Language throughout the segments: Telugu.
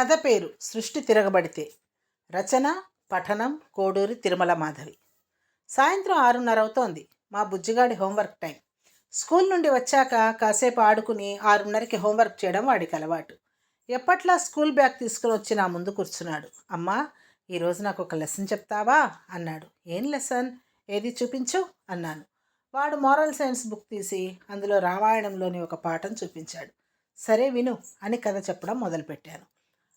కథ పేరు సృష్టి తిరగబడితే. రచన పఠనం కోడూరి తిరుమల మాధవి. సాయంత్రం ఆరున్నర అవుతోంది. మా బుజ్జిగాడి హోంవర్క్ టైం. స్కూల్ నుండి వచ్చాక కాసేపు ఆడుకుని ఆరున్నరకి హోంవర్క్ చేయడం వాడికి అలవాటు. ఎప్పట్లా స్కూల్ బ్యాగ్ తీసుకుని వచ్చి నా ముందు కూర్చున్నాడు. అమ్మా ఈరోజు నాకు ఒక లెసన్ చెప్తావా? అన్నాడు. ఏం లెసన్? ఏది చూపించు? అన్నాను. వాడు మోరల్ సైన్స్ బుక్ తీసి అందులో రామాయణంలోని ఒక పాఠం చూపించాడు. సరే విను అని కథ చెప్పడం మొదలుపెట్టాను.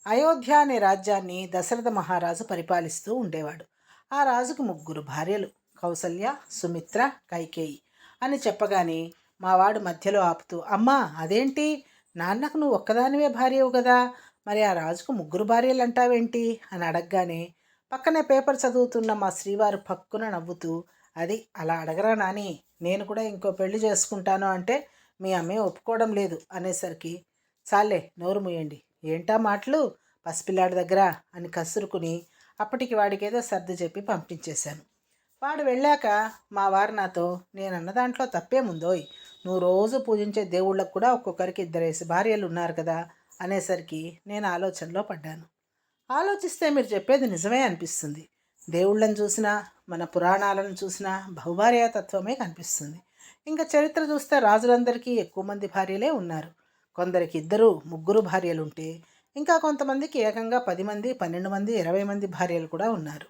అయోధ్య అనే రాజ్యాన్ని దశరథ మహారాజు పరిపాలిస్తూ ఉండేవాడు. ఆ రాజుకు ముగ్గురు భార్యలు కౌసల్య సుమిత్ర కైకేయి. అని చెప్పగానే మావాడు మధ్యలో ఆపుతూ అమ్మా అదేంటి? నాన్నకు నువ్వు ఒక్కదానివే భార్యవు కదా మరి ఆ రాజుకు ముగ్గురు భార్యలు అంటావేంటి అని అడగగానే పక్కనే పేపర్ చదువుతున్న మా శ్రీవారు పక్కున నవ్వుతూ అది అలా అడగరా నాని నేను కూడా ఇంకో పెళ్ళి చేసుకుంటాను అంటే మీ అమ్మే ఒప్పుకోవడం లేదు అనేసరికి చాలే నోరు ముయ్యండి ఏంటా మాటలు? పసిపిల్లాడి దగ్గర అని కసురుకుని అప్పటికి వాడికేదో సర్ది చెప్పి పంపించేశాను. వాడు వెళ్ళాక మా వారు నాతో నేను అన్న దాంట్లో తప్పేముందోయ్? నువ్వు రోజు పూజించే దేవుళ్ళకు కూడా ఒక్కొక్కరికి ఇద్దరేసి భార్యలు ఉన్నారు కదా అనేసరికి నేను ఆలోచనలో పడ్డాను. ఆలోచిస్తే మీరు చెప్పేది నిజమే అనిపిస్తుంది. దేవుళ్ళని చూసినా మన పురాణాలను చూసినా బహుభార్యాతత్వమే కనిపిస్తుంది. ఇంకా చరిత్ర చూస్తే రాజులందరికీ ఎక్కువ మంది భార్యలే ఉన్నారు. కొందరికి ఇద్దరు ముగ్గురు భార్యలుంటే ఇంకా కొంతమందికి ఏకంగా పది మంది పన్నెండు మంది ఇరవై మంది భార్యలు కూడా ఉన్నారు.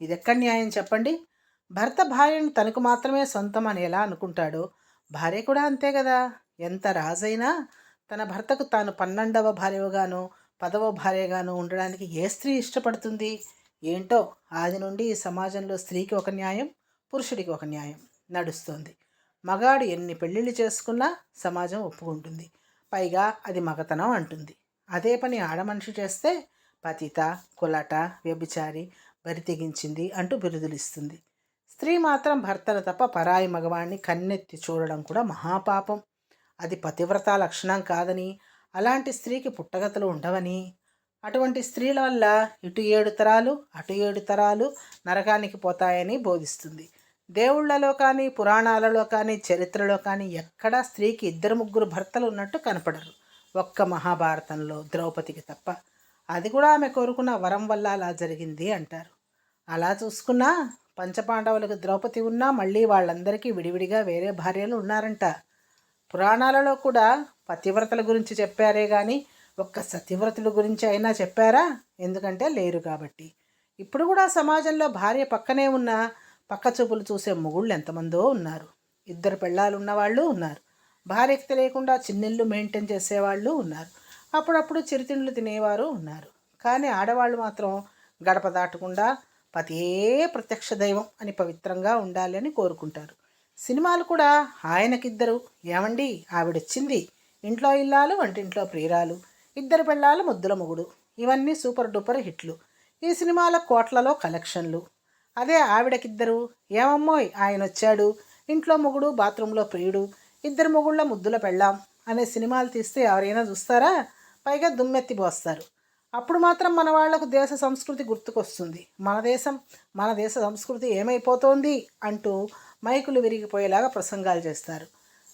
ఇది ఎక్కడ న్యాయం చెప్పండి? భర్త భార్యను తనకు మాత్రమే సొంతం అని ఎలా అనుకుంటాడో భార్య కూడా అంతే కదా. ఎంత రాజైనా తన భర్తకు తాను పన్నెండవ భార్యగాను పదవ భార్యగాను ఉండడానికి ఏ స్త్రీ ఇష్టపడుతుంది? ఏంటో ఆది నుండి ఈ సమాజంలో స్త్రీకి ఒక న్యాయం పురుషుడికి ఒక న్యాయం నడుస్తోంది. మగాడు ఎన్ని పెళ్ళిళ్ళు చేసుకున్నా సమాజం ఒప్పుకుంటుంది. పైగా అది మగతనం అంటుంది. అదే పని ఆడమనిషి చేస్తే పతిత కులట వ్యభిచారి బరి తెగించింది అంటూ బిరుదులిస్తుంది. స్త్రీ మాత్రం భర్తను తప్ప పరాయి మగవాణ్ణి కన్నెత్తి చూడడం కూడా మహాపాపం. అది పతివ్రత లక్షణం కాదని అలాంటి స్త్రీకి పుట్టగతలు ఉండవని. అటువంటి స్త్రీల వల్ల ఇటు ఏడు తరాలు అటు ఏడు తరాలు నరకానికి పోతాయని బోధిస్తుంది. దేవుళ్ళలో కానీ పురాణాలలో కానీ చరిత్రలో కానీ ఎక్కడా స్త్రీకి ఇద్దరు ముగ్గురు భర్తలు ఉన్నట్టు కనపడరు. ఒక్క మహాభారతంలో ద్రౌపదికి తప్ప. అది కూడా ఆమె కోరుకున్న వరం వల్ల అలా జరిగింది అంటారు. అలా చూసుకున్నా పంచపాండవులకు ద్రౌపది ఉన్నా మళ్ళీ వాళ్ళందరికీ విడివిడిగా వేరే భార్యలు ఉన్నారంట. పురాణాలలో కూడా పతివ్రతల గురించి చెప్పారే కానీ ఒక్క సతివ్రతుల గురించి అయినా చెప్పారా? ఎందుకంటే లేరు కాబట్టి. ఇప్పుడు కూడా సమాజంలో భార్య పక్కనే ఉన్న పక్క చూపులు చూసే మొగుళ్ళు ఎంతమందో ఉన్నారు. ఇద్దరు పెళ్ళాలు ఉన్నవాళ్ళు ఉన్నారు. భార్యకి తెలియకుండా చిన్నిళ్ళు మెయింటైన్ చేసేవాళ్ళు ఉన్నారు. అప్పుడప్పుడు చిరుతిండ్లు తినేవారు ఉన్నారు. కానీ ఆడవాళ్ళు మాత్రం గడప దాటకుండా పతే ప్రత్యక్ష దైవం అని పవిత్రంగా ఉండాలి అని కోరుకుంటారు. సినిమాలు కూడా ఆయనకిద్దరు. ఏమండి? ఆవిడొచ్చింది. ఇంట్లో ఇల్లాలు వంటింట్లో ప్రియురాలు. ఇద్దరు పెళ్ళాలు ముద్దుల మొగుడు. ఇవన్నీ సూపర్ డూపర్ హిట్లు. ఈ సినిమాల కోట్లలో కలెక్షన్లు. అదే ఆవిడకిద్దరు ఏమమ్మోయ్ ఆయన వచ్చాడు ఇంట్లో మొగుడు బాత్రూంలో ప్రియుడు. ఇద్దరు మొగుళ్ళ ముద్దుల పెళ్ళాం అనే సినిమాలు తీస్తే ఎవరైనా చూస్తారా? పైగా దుమ్మెత్తిపోస్తారు అప్పుడు మాత్రం మన వాళ్ళకు దేశ సంస్కృతి గుర్తుకొస్తుంది. మన దేశం మన దేశ సంస్కృతి ఏమైపోతోంది? అంటూ మైకులు విరిగిపోయేలాగా ప్రసంగాలు చేస్తారు.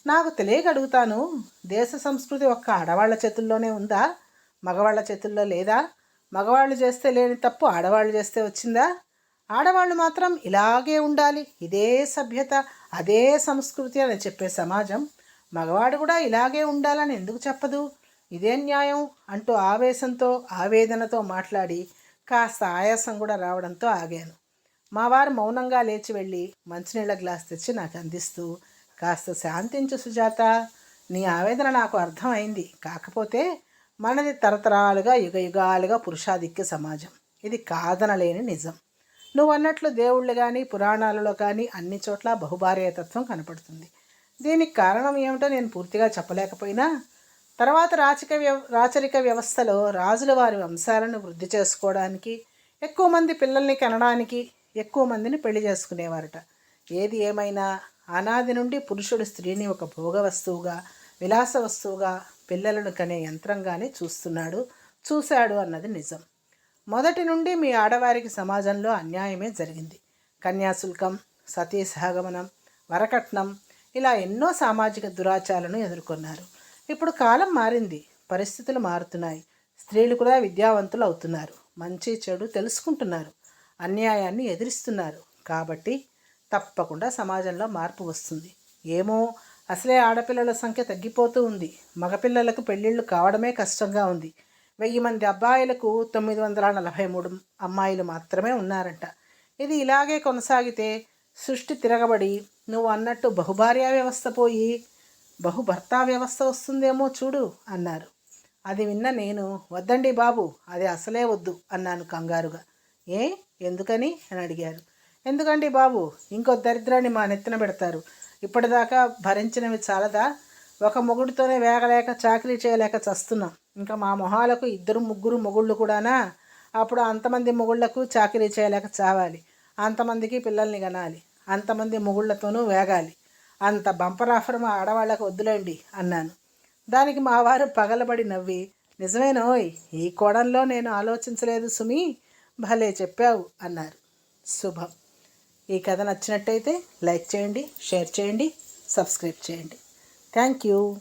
నాకు తెలియక అడుగుతాను దేశ సంస్కృతి ఒక్క ఆడవాళ్ళ చేతుల్లోనే ఉందా? మగవాళ్ళ చేతుల్లో లేదా? మగవాళ్ళు చేస్తే లేని తప్పు ఆడవాళ్ళు చేస్తే వచ్చిందా? ఆడవాళ్ళు మాత్రం ఇలాగే ఉండాలి. ఇదే సభ్యత అదే సంస్కృతి అని చెప్పే సమాజం మగవాడు కూడా ఇలాగే ఉండాలని ఎందుకు చెప్పదు? ఇదే న్యాయం అంటూ ఆవేశంతో ఆవేదనతో మాట్లాడి కాస్త ఆయాసం కూడా రావడంతో ఆగాను. మా వారు మౌనంగా లేచి వెళ్ళి మంచినీళ్ళ గ్లాస్ తెచ్చి నాకు అందిస్తూ కాస్త శాంతించు సుజాత నీ ఆవేదన నాకు అర్థమైంది. కాకపోతే మనది తరతరాలుగా యుగ యుగాలుగా పురుషాధిక్య సమాజం. ఇది కాదనలేని నిజం. నువ్వు అన్నట్లు దేవుళ్ళు కానీ పురాణాలలో కానీ అన్ని చోట్ల బహుభార్యతత్వం కనపడుతుంది. దీనికి కారణం ఏమిటో నేను పూర్తిగా చెప్పలేకపోయినా తర్వాత రాచక వ్యవ రాచరిక వ్యవస్థలో రాజుల వారి వంశాలను వృద్ధి చేసుకోవడానికి ఎక్కువ మంది పిల్లల్ని కనడానికి ఎక్కువ మందిని పెళ్ళి చేసుకునేవారట. ఏది ఏమైనా అనాది నుండి పురుషుడు స్త్రీని ఒక భోగ వస్తువుగా విలాస వస్తువుగా పిల్లలను కనే యంత్రంగానే చూస్తున్నాడు చూశాడు అన్నది నిజం. మొదటి నుండి మీ ఆడవారికి సమాజంలో అన్యాయమే జరిగింది. కన్యాశుల్కం సతీ సహగమనం వరకట్నం ఇలా ఎన్నో సామాజిక దురాచారాలను ఎదుర్కొన్నారు. ఇప్పుడు కాలం మారింది పరిస్థితులు మారుతున్నాయి. స్త్రీలు కూడా విద్యావంతులు అవుతున్నారు. మంచి చెడు తెలుసుకుంటున్నారు. అన్యాయాన్ని ఎదిరిస్తున్నారు. కాబట్టి తప్పకుండా సమాజంలో మార్పు వస్తుంది. ఏమో అసలే ఆడపిల్లల సంఖ్య తగ్గిపోతూ ఉంది. మగపిల్లలకు పెళ్ళిళ్ళు కావడమే కష్టంగా ఉంది. వెయ్యి మంది అబ్బాయిలకు తొమ్మిది వందల నలభై మూడు అమ్మాయిలు మాత్రమే ఉన్నారంట. ఇది ఇలాగే కొనసాగితే సృష్టి తిరగబడి నువ్వు అన్నట్టు బహుభార్యా వ్యవస్థ పోయి బహుభర్తా వ్యవస్థ వస్తుందేమో చూడు అన్నారు. అది విన్న నేను వద్దండి బాబు అది అసలే వద్దు అన్నాను కంగారుగా. ఏ? ఎందుకని? అని అడిగారు. ఎందుకండి బాబు ఇంకో దరిద్రాన్ని మా నెత్తిన పెడతారు. ఇప్పటిదాకా భరించినవి చాలదా? ఒక మొగుడితోనే వేగలేక చాకరీ చేయలేక చస్తున్నాం. ఇంకా మా మొహాలకు ఇద్దరు ముగ్గురు మొగుళ్ళు కూడానా? అప్పుడు అంతమంది మొగుళ్ళకు చాకరీ చేయలేక చావాలి. అంతమందికి పిల్లల్ని కనాలి. అంతమంది మొగుళ్ళతోనూ వేగాలి. అంత బంపర్ ఆఫర్ మా ఆడవాళ్ళకు వద్దులేండి అన్నాను. దానికి మా వారు పగలబడి నవ్వి నిజమేనోయ్ ఈ కోణంలో నేను ఆలోచించలేదు సుమి భలే చెప్పావు అన్నారు. శుభం. ఈ కథ నచ్చినట్టయితే లైక్ చేయండి షేర్ చేయండి సబ్స్క్రైబ్ చేయండి. Thank you.